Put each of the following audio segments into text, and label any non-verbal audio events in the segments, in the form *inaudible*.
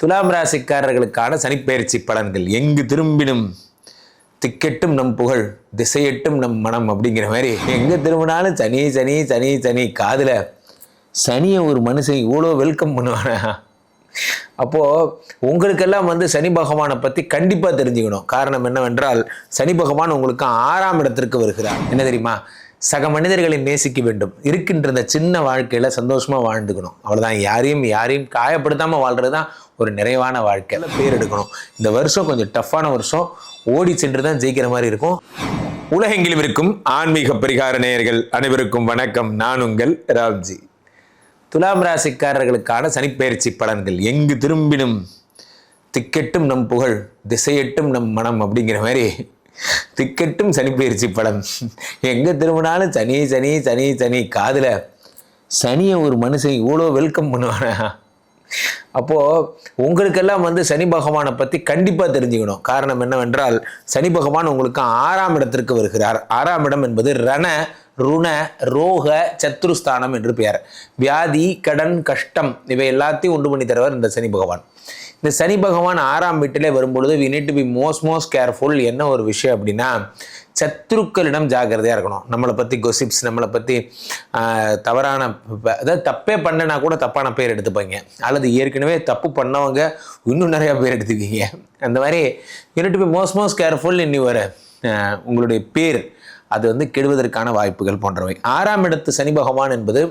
துலாம் ராசிக்காரர்களுக்கான சனிப்பெயர்ச்சி பலன்கள். எங்கு திரும்பினும் திக்கெட்டும் நம் புகழ் திசையெட்டும் நம் மனம் அப்படிங்கிற மாதிரி. எங்கே திரும்பினாலும் சனி சனி சனி சனி காதில் சனியை ஒரு மனுஷன் இவ்வளோ வெல்கம் பண்ணுவானா? அப்போது உங்களுக்கெல்லாம் வந்து சனி பகவானை பற்றி கண்டிப்பாக தெரிஞ்சுக்கணும். காரணம் என்னவென்றால் சனி பகவான் உங்களுக்கு ஆறாம் இடத்திற்கு வருகிறார். என்ன தெரியுமா? சக மனிதர்களை நேசிக்க வேண்டும். இருக்கின்ற இந்த சின்ன வாழ்க்கையில் சந்தோஷமாக வாழ்ந்துக்கணும். அவ்வளோதான் யாரையும் யாரையும் காயப்படுத்தாமல் வாழ்கிறது தான் ஒரு நிறைவான வாழ்க்கையில் பேர் எடுக்கணும். இந்த வருஷம் கொஞ்சம் டஃப்பான வருஷம். ஓடி சென்று தான் ஜெயிக்கிற மாதிரி இருக்கும். உலகெங்கிலும் இருக்கும் ஆன்மீக பரிகார நேயர்கள் அனைவருக்கும் வணக்கம். நான் உங்கள் ராம்ஜி. துலாம் ராசிக்காரர்களுக்கான சனிப்பெயர்ச்சி பலன்கள். எங்கு திரும்பினும் திக்கெட்டும் நம் புகழ் திசையெட்டும் நம் மனம் அப்படிங்கிற மாதிரி திக்கெட்டும் சனிப்பெயர்ச்சி பலன். எங்கே திரும்பினாலும் சனி சனி சனி சனி. காதில் சனியை ஒரு மனுஷன் இவ்வளோ வெல்கம் பண்ணுவானா? அப்போது உங்களுக்கெல்லாம் வந்து சனி பகவானை பற்றி கண்டிப்பாக தெரிஞ்சுக்கணும். காரணம் என்னவென்றால் சனி பகவான் உங்களுக்கு ஆறாம் இடத்திற்கு வருகிறார். ஆறாம் இடம் என்பது ரண ருண ரோக சத்ருஸ்தானம் என்று பெயர். வியாதி கடன் கஷ்டம் இவை எல்லாத்தையும் உண்டு பண்ணி தருவார் இந்த சனி பகவான். இந்த சனி பகவான் ஆறாம் வீட்டிலே வரும்பொழுது we need to be most most careful என்ன ஒரு விஷயம் அப்படின்னா சத்துருக்களிடம் ஜாக்கிரதையாக இருக்கணும். நம்மளை பற்றி கொசிப்ஸ் நம்மளை பற்றி தவறான அதாவது தப்பே பண்ணனா கூட தப்பான பேர் எடுத்துப்பாங்க. அல்லது ஏற்கனவே தப்பு பண்ணவங்க இன்னும் நிறையா பேர் எடுத்துக்கீங்க அந்த மாதிரி you need be most most careful in your உங்களுடைய பேர். அது வந்து கெடுவதற்கான வாய்ப்புகள் போன்றவை. ஆறாம் இடத்து சனி பகவான் என்பது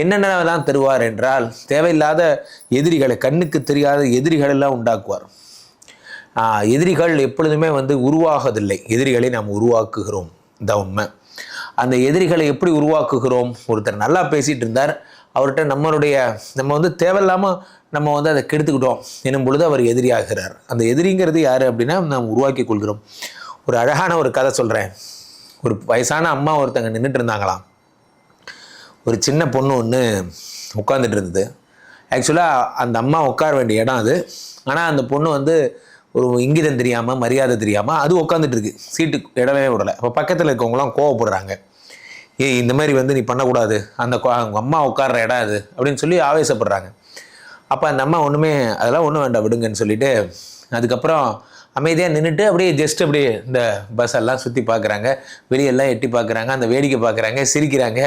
என்னென்னலாம் தருவார் என்றால் தேவையில்லாத எதிரிகளை கண்ணுக்கு தெரியாத எதிரிகளெல்லாம் உண்டாக்குவார். எதிரிகள் எப்பொழுதுமே வந்து உருவாகதில்லை. எதிரிகளை நாம் உருவாக்குகிறோம். இந்த உண்மை. அந்த எதிரிகளை எப்படி உருவாக்குகிறோம்? ஒருத்தர் நல்லா பேசிகிட்டு இருந்தார். அவர்கிட்ட நம்மளுடைய நம்ம வந்து தேவையில்லாமல் நம்ம வந்து அதை கெடுத்துக்கிட்டோம். எனும் பொழுது அவர் எதிரியாகிறார். அந்த எதிரிங்கிறது யார் அப்படின்னா நாம் உருவாக்கி கொள்கிறோம். ஒரு அழகான ஒரு கதை சொல்கிறேன் ஒரு வயசான அம்மா ஒருத்தங்க நின்றுட்டு இருந்தாங்களாம். ஒரு சின்ன பொண்ணு ஒன்று உட்காந்துட்டு இருந்தது. ஆக்சுவலாக அந்த அம்மா உட்கார வேண்டிய இடம் அது. ஆனால் அந்த பொண்ணு வந்து ஒரு இங்கிதம் தெரியாமல் மரியாதை தெரியாமல் அது உட்காந்துட்டு இருக்கு. சீட்டு இடமே விடலை. அப்போ பக்கத்தில் இருக்கவங்களாம் கோவப்படுறாங்க. ஏய் இந்த மாதிரி வந்து நீ பண்ணக்கூடாது. அந்த அவங்க அம்மா உட்கார்ற இடம் அது. அப்படின்னு சொல்லி ஆவேசப்படுறாங்க. அப்போ அந்த அம்மா ஒன்றுமே அதெல்லாம் ஒன்றும் வேண்டாம் விடுங்கன்னு சொல்லிட்டு அதுக்கப்புறம் அமைதியாக நின்றுட்டு அப்படியே ஜஸ்ட் அப்படியே இந்த பஸ் எல்லாம் சுற்றி பார்க்குறாங்க வெளியெல்லாம் எட்டி பார்க்குறாங்க அந்த வேடிக்கை பார்க்குறாங்க சிரிக்கிறாங்க.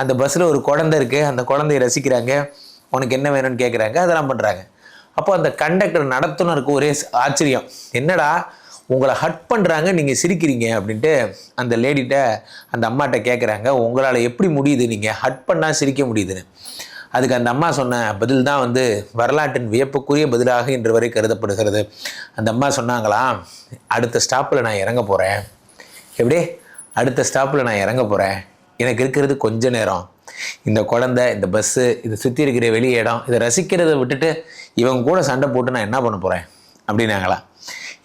அந்த பஸ்ஸில் ஒரு குழந்தை இருக்குது அந்த குழந்தைய ரசிக்கிறாங்க. உனக்கு என்ன வேணும்னு கேட்குறாங்க அதெல்லாம் பண்ணுறாங்க அப்போ அந்த கண்டக்டர் நடத்துனருக்கு ஒரே ஆச்சரியம். என்னடா உங்களை ஹட் பண்ணுறாங்க நீங்கள் சிரிக்கிறீங்க அப்படின்ட்டு அந்த லேடிகிட்ட அந்த அம்மாட்ட கேட்குறாங்க உங்களால் எப்படி முடியுது நீங்கள் ஹட் பண்ணால் சிரிக்க முடியுதுன்னு. அதுக்கு அந்த அம்மா சொன்ன பதில் தான் வந்து வரலாற்றின் வியப்புக்குரிய பதிலாக இன்று வரை கருதப்படுகிறது. அந்த அம்மா சொன்னாங்களாம் அடுத்த ஸ்டாப்பில் நான் இறங்க போகிறேன் எப்படி? அடுத்த ஸ்டாப்பில் நான் இறங்க போகிறேன் எனக்கு இருக்கிறது கொஞ்ச நேரம். இந்த குழந்தை இந்த பஸ்ஸு இதை சுற்றி இருக்கிற வெளி இடம் இதை ரசிக்கிறதை விட்டுட்டு இவங்க கூட சண்டை போட்டு நான் என்ன பண்ண போகிறேன் அப்படின்னாங்களா.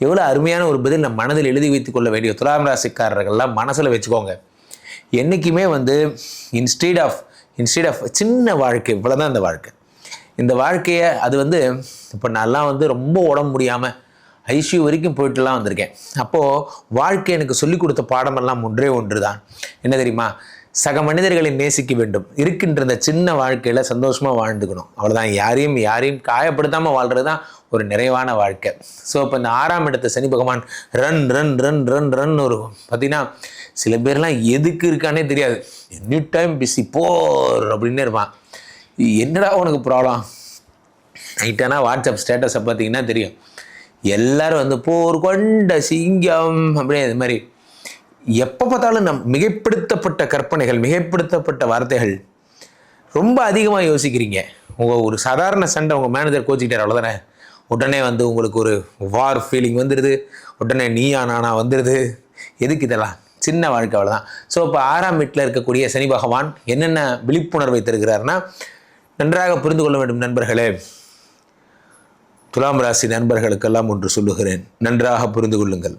எவ்வளோ அருமையான ஒரு பதில் நம்ம மனதில் எழுதி வைத்துக் கொள்ள வேண்டிய துலாம் ராசிக்காரர்கள்லாம் மனசில் வச்சுக்கோங்க. என்றைக்குமே வந்து இன்ஸ்டீட் ஆஃப் இன்ஸ்டீட் ஆஃப் சின்ன வாழ்க்கை இவ்வளோதான் இந்த வாழ்க்கை. இந்த வாழ்க்கையை அது வந்து இப்போ நான்லாம் வந்து ரொம்ப உடம்பு முடியாமல் ஐசியூ வரைக்கும் போயிட்டுலாம் வந்திருக்கேன். அப்போது வாழ்க்கை எனக்கு சொல்லிக் கொடுத்த பாடமெல்லாம் ஒன்றே ஒன்று தான் என்ன தெரியுமா? சக மனிதர்களை நேசிக்க வேண்டும். இருக்கின்ற இந்த சின்ன வாழ்க்கையில் சந்தோஷமாக வாழ்ந்துக்கணும். அவ்வளோதான் யாரையும் யாரையும் காயப்படுத்தாமல் வாழ்கிறது தான் ஒரு நிறைவான வாழ்க்கை. ஸோ இப்போ இந்த ஆறாம் இடத்த சனி பகவான் run run run run run ஒரு பார்த்தீங்கன்னா சில பேர்லாம் எதுக்கு இருக்கானே தெரியாது. எனி டைம் பிஸி போர் அப்படின்னே இருப்பான். என்னடா உனக்கு ப்ராப்ளம் நைட்டானா வாட்ஸ்அப் ஸ்டேட்டஸை பார்த்தீங்கன்னா தெரியும். எல்லாரும் வந்து போர் கொண்ட சிங்கம் அப்படியே இது மாதிரி. எப்போ பார்த்தாலும் நம் மிகைப்படுத்தப்பட்ட கற்பனைகள் மிகைப்படுத்தப்பட்ட வார்த்தைகள் ரொம்ப அதிகமாக யோசிக்கிறீங்க. உங்கள் ஒரு சாதாரண சண்டை உங்கள் மேனேஜர் கோச்சிக்கிட்டார் அவ்வளோதானே உடனே வந்து உங்களுக்கு ஒரு வார் ஃபீலிங் வந்துடுது உடனே நீயா நானா வந்துடுது எதுக்கு இதெல்லாம்? சின்ன வாழ்க்கை அவ்வளோதான் ஸோ இப்போ ஆறாம் வீட்டில் இருக்கக்கூடிய சனி பகவான் என்னென்ன விழிப்புணர்வை தருகிறார்னா நன்றாக புரிந்து கொள்ள வேண்டும் நண்பர்களே. துலாம் ராசி நண்பர்களுக்கெல்லாம் ஒன்று சொல்லுகிறேன். நன்றாக புரிந்து கொள்ளுங்கள்.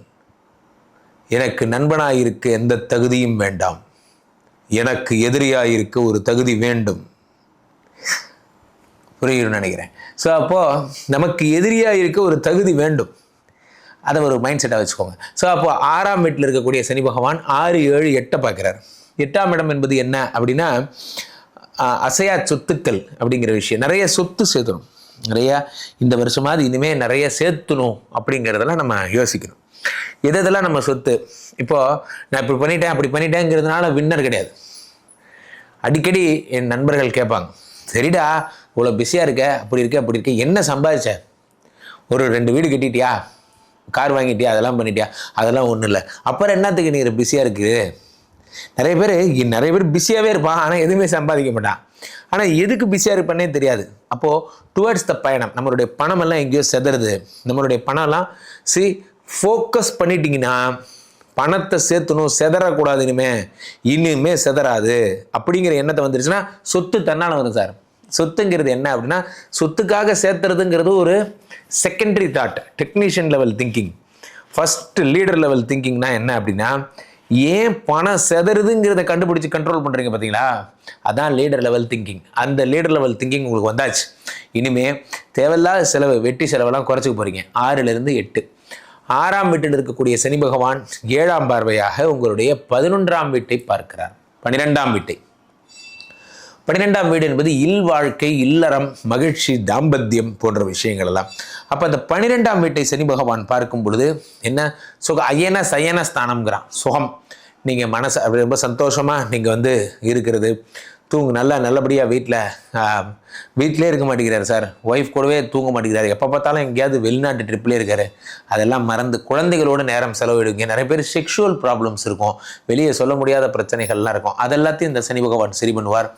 எனக்கு நண்பனாயிருக்க எந்த தகுதியும் வேண்டாம். எனக்கு எதிரியாயிருக்க ஒரு தகுதி வேண்டும். புரியும்னு நினைக்கிறேன். ஸோ அப்போது நமக்கு எதிரியாக இருக்க ஒரு தகுதி வேண்டும். அதை ஒரு மைண்ட் செட்டாக வச்சுக்கோங்க. ஸோ அப்போ ஆறாம் வீட்டில் இருக்கக்கூடிய சனி பகவான் ஆறு ஏழு எட்டை பார்க்குறார். எட்டாம் இடம் என்பது என்ன அப்படின்னா அசையா சொத்துக்கள் அப்படிங்கிற விஷயம். நிறைய சொத்து சேர்த்துணும் நிறையா இந்த வருஷமாவது இனிமேல் நிறைய சேர்த்துணும் அப்படிங்கிறதெல்லாம் நம்ம யோசிக்கணும். எது இதெல்லாம் நம்ம சொத்து? இப்போது நான் இப்படி பண்ணிட்டேன் அப்படி பண்ணிட்டேங்கிறதுனால வின்னர் கிடையாது. அடிக்கடி என் நண்பர்கள் கேட்பாங்க சரிடா இவ்வளோ பிஸியாக இருக்க? அப்படி இருக்க அப்படி இருக்க. என்ன சம்பாதிச்ச? ஒரு ரெண்டு வீடு கட்டிட்டியா? கார் வாங்கிட்டியா? அதெல்லாம் பண்ணிட்டியா? அதெல்லாம் ஒன்றும் இல்லை. அப்புறம் என்னத்துக்கு நீ பிஸியாக இருக்குது நிறைய பேர் நிறைய பேர் பிஸியாகவே இருப்பான் ஆனால் எதுவுமே சம்பாதிக்க மாட்டான். ஆனால் எதுக்கு பிஸியாக இருப்பானே தெரியாது. அப்போது டுவர்ட்ஸ் த பயணம் நம்மளுடைய பணமெல்லாம் எங்கேயோ செதறது. நம்மளுடைய பணம்லாம் சி ஃபோக்கஸ் பண்ணிட்டீங்கன்னா பணத்தை சேர்த்தணும் செதறக்கூடாது இனிமே. இனிமே செதறாது. அப்படிங்கிற எண்ணத்தை வந்துருச்சுன்னா சொத்து தன்னால் வரும் சார். சொத்துங்கிறது என்ன அப்படின்னா சொத்துக்காக சேர்த்துறதுங்கிறது ஒரு secondary thought technician level thinking first leader level திங்கிங்னா என்ன அப்படின்னா ஏன் பணம் செதறுதுங்கிறத கண்டுபிடிச்சி கண்ட்ரோல் பண்ணுறீங்க பார்த்தீங்களா அதான் லீடர் லெவல் திங்கிங் அந்த லீடர் லெவல் திங்கிங் உங்களுக்கு வந்தாச்சு. இனிமேல் தேவையில்லாத செலவு வெட்டி செலவெல்லாம் குறைச்சிக்க போகிறீங்க ஆறிலிருந்து எட்டு. ஆறாம் வீட்டில் இருக்கக்கூடிய சனி பகவான் ஏழாம் பார்வையாக உங்களுடைய பதினொன்றாம் வீட்டை பார்க்கிறார். பன்னிரெண்டாம் வீட்டை. பன்னிரெண்டாம் வீடு என்பது இல் வாழ்க்கை இல்லறம் மகிழ்ச்சி தாம்பத்தியம் போன்ற விஷயங்கள் எல்லாம். அப்போ அந்த பன்னிரெண்டாம் வீட்டை சனி பகவான் பார்க்கும் பொழுது என்ன? சுக அயன சயன ஸ்தானம்ங்கிறான். சுகம். நீங்கள் மனசு அப்படி ரொம்ப சந்தோஷமாக நீங்கள் வந்து இருக்கிறது. தூங்கு நல்லா நல்லபடியாக வீட்டில் வீட்டிலே இருக்க மாட்டேங்கிறாரு சார். ஒய்ஃப் கூடவே தூங்க மாட்டேங்கிறார். எப்போ பார்த்தாலும் எங்கேயாவது வெளிநாட்டு ட்ரிப்லேயே இருக்காரு. அதெல்லாம் மறந்து குழந்தைகளோட நேரம் செலவிடுங்க நிறைய பேர் செக்ஷுவல் ப்ராப்ளம்ஸ் இருக்கும். வெளியே சொல்ல முடியாத பிரச்சனைகள்லாம் இருக்கும். அதெல்லாத்தையும் இந்த சனி பகவான் சரி பண்ணுவார்.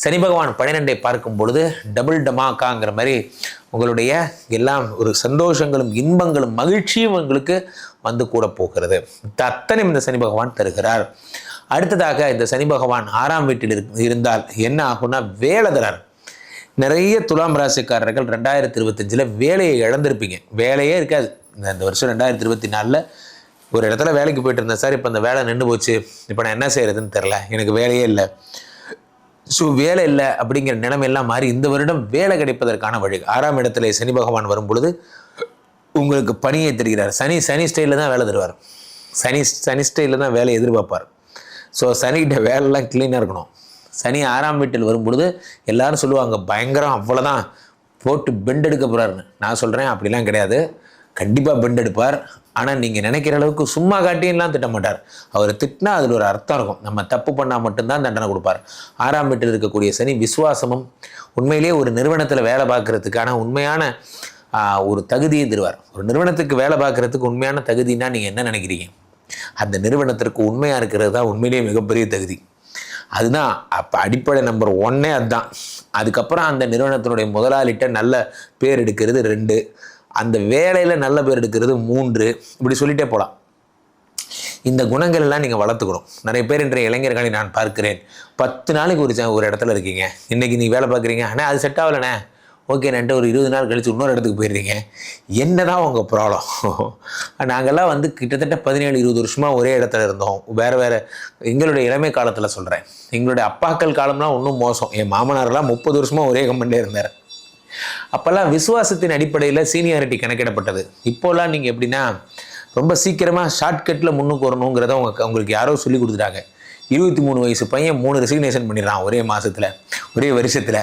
சனி பகவான் பனிரெண்டை பார்க்கும் பொழுது டபுள் டமாக்காங்கிற மாதிரி உங்களுடைய எல்லாம் ஒரு சந்தோஷங்களும் இன்பங்களும் மகிழ்ச்சியும் உங்களுக்கு வந்து கூட போகிறது. அத்தனை இந்த சனி பகவான் தருகிறார். அடுத்ததாக இந்த சனி பகவான் ஆறாம் வீட்டில் இரு- இருந்தால் என்ன ஆகும்னா வேலை நிறைய துலாம் ராசிக்காரர்கள் ரெண்டாயிரத்தி இருபத்தஞ்சில் வேலையை இழந்திருப்பீங்க. வேலையே இருக்காது. இந்த வருஷம் ரெண்டாயிரத்தி இருபத்தி நாலில் ஒரு இடத்துல வேலைக்கு போயிட்டு இருந்தேன். சார் இப்போ அந்த வேலை நின்று போச்சு. இப்போ நான் என்ன செய்கிறதுன்னு தெரில எனக்கு வேலையே இல்லை. ஸோ வேலை இல்லை அப்படிங்கிற நிலைமையெல்லாம் மாறி இந்த வருடம் வேலை கிடைப்பதற்கான வழி. ஆறாம் இடத்துல சனி பகவான் வரும் பொழுது உங்களுக்கு பணியை தருகிறார். சனி சனி ஸ்டைலில் தான் வேலை தருவார். சனி சனி ஸ்டைலில் தான் வேலை எதிர்பார்ப்பார். ஸோ சனிக்கிட்ட வேலைலாம் க்ளீனாக இருக்கணும். சனி ஆறாம் வீட்டில் வரும் பொழுது எல்லாரும் சொல்லுவாங்க பயங்கரம் அவ்வளோதான் போட்டு பெண்ட் எடுக்க போகிறாருன்னு நான் சொல்கிறேன் அப்படிலாம் கிடையாது. கண்டிப்பாக பெண்ட் எடுப்பார். ஆனால் நீங்கள் நினைக்கிற அளவுக்கு சும்மா காட்டியெல்லாம் திட்ட மாட்டார் அவர் திட்டினா அதில் ஒரு அர்த்தம் இருக்கும். நம்ம தப்பு பண்ணால் மட்டும்தான் தண்டனை கொடுப்பார். ஆறாம் வீட்டில் இருக்கக்கூடிய சனி விசுவாசமும் உண்மையிலேயே ஒரு நிறுவனத்தில் வேலை பார்க்குறதுக்கான உண்மையான ஒரு தகுதியை தருவார். ஒரு நிறுவனத்துக்கு வேலை பார்க்குறதுக்கு உண்மையான தகுதின்னா நீங்கள் என்ன நினைக்கிறீங்க? அந்த நிறுவனத்திற்கு உண்மையாக இருக்கிறது தான் உண்மையிலேயே மிகப்பெரிய தகுதி. அதுதான் அப்போ அடிப்படை நம்பர் ஒன்னே அதுதான். அதுக்கப்புறம் அந்த நிறுவனத்தினுடைய முதலாளிகிட்ட நல்ல பேர் எடுக்கிறது ரெண்டு. அந்த வேலையில் நல்ல பேர் எடுக்கிறது மூன்று. இப்படி சொல்லிட்டே போகலாம் இந்த குணங்கள் எல்லாம் நீங்கள் வளர்த்துக்கணும். நிறைய பேர் இன்றைய இளைஞர்களை நான் பார்க்கிறேன். பத்து நாளைக்கு ஒரு ஒரு இடத்துல இருக்கீங்க. இன்றைக்கி நீ வேலை பார்க்குறீங்க. ஆனால் அது செட் ஆகலைண்ணே. ஓகே நன்ட்டு ஒரு இருபது நாள் கழித்து இன்னொரு இடத்துக்கு போயிடுறீங்க என்ன தான் உங்கள் ப்ராப்ளம் *laughs* நாங்கள்லாம் வந்து கிட்டத்தட்ட பதினேழு இருபது வருஷமாக ஒரே இடத்துல இருந்தோம். வேறு வேறு எங்களுடைய இளமை காலத்தில் சொல்கிறேன் எங்களுடைய அப்பாக்கள் காலம்லாம் இன்னும் மோசம். என் மாமனாரெலாம் முப்பது வருஷமாக ஒரே கம்பெனிலே இருந்தார். அப்போல்லாம் விசுவாசத்தின் அடிப்படையில் சீனியாரிட்டி கணக்கிடப்பட்டது. இப்போல்லாம் நீங்கள் எப்படின்னா ரொம்ப சீக்கிரமாக ஷார்ட்கட்டில் முன்னுக்கு வரணுங்கிறத உங்க உங்களுக்கு யாரோ சொல்லி கொடுத்துட்டாங்க. இருபத்தி மூணு வயசு பையன் மூணு ரெசிக்னேஷன் பண்ணிடுறான் ஒரே மாதத்தில் ஒரே வருஷத்தில்.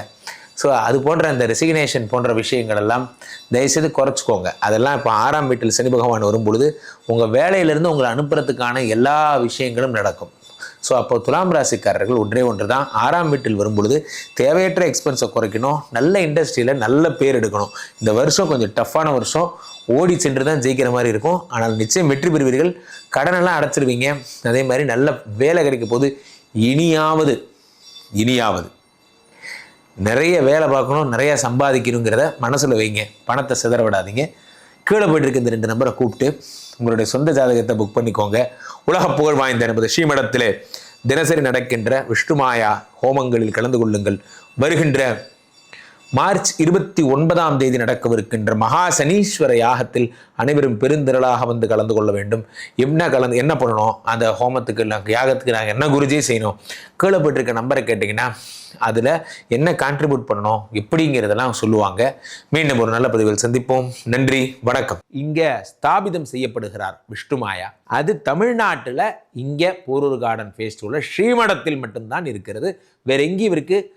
ஸோ அது போன்ற அந்த ரெசிக்னேஷன் போன்ற விஷயங்கள் எல்லாம் தயவுசெய்து குறைச்சிக்கோங்க. அதெல்லாம் இப்போ ஆறாம் வீட்டில் சனி பகவான் வரும்பொழுது உங்கள் வேலையிலேருந்து உங்களை அனுப்புறதுக்கான எல்லா விஷயங்களும் நடக்கும். ஸோ அப்போ துலாம் ராசிக்காரர்கள் ஒன்றே ஒன்று தான் ஆறாம் வீட்டில் வரும்பொழுது தேவையற்ற எக்ஸ்பென்ஸை குறைக்கணும். நல்ல இண்டஸ்ட்ரியில் நல்ல பேர் எடுக்கணும். இந்த வருஷம் கொஞ்சம் டஃப்பான வருஷம். ஓடி சென்று தான் ஜெயிக்கிற மாதிரி இருக்கும். ஆனால் நிச்சயம் வெற்றி பெறுவீர்கள். கடனெல்லாம் அடைச்சிருவீங்க. அதே மாதிரி நல்ல வேலை கிடைக்கும் போது இனியாவது இனியாவது. நிறைய வேலை பார்க்கணும் நிறைய சம்பாதிக்கணுங்கிறத மனசில் வைங்க. பணத்தை சிதற விடாதீங்க கீழே போயிட்டு இருக்க இந்த ரெண்டு நம்பரை கூப்பிட்டு உங்களுடைய சொந்த ஜாதகத்தை புக் பண்ணிக்கோங்க. உலக புகழ் வாய்ந்த நமது ஸ்ரீமடத்திலே தினசரி நடக்கின்ற விஷ்ணுமாயா ஹோமங்களில் கலந்து கொள்ளுங்கள். வருகின்ற மார்ச் இருபத்தி ஒன்பதாம் தேதி நடக்கவிருக்கின்ற மகா சனீஸ்வர யாகத்தில் அனைவரும் பெருந்திரளாக வந்து கலந்து கொள்ள வேண்டும். என்ன கலந்து என்ன பண்ணணும்? அந்த ஹோமத்துக்கு நாங்கள் யாகத்துக்கு நாங்கள் என்ன குருஜி செய்யணும்? கீழே நம்பரை கேட்டிங்கன்னா அதில் என்ன கான்ட்ரிபியூட் பண்ணணும்? எப்படிங்கிறதெல்லாம் சொல்லுவாங்க. மீண்டும் ஒரு நல்ல பதிவில் சந்திப்போம். நன்றி வணக்கம். இங்கே ஸ்தாபிதம் செய்யப்படுகிறார் விஷ்ணுமாயா அது தமிழ்நாட்டில் இங்கே போரூர் கார்டன் ஃபேஸ்டிவலில் ஸ்ரீமடத்தில் மட்டும்தான் இருக்கிறது. வேற எங்கேயும் இருக்குது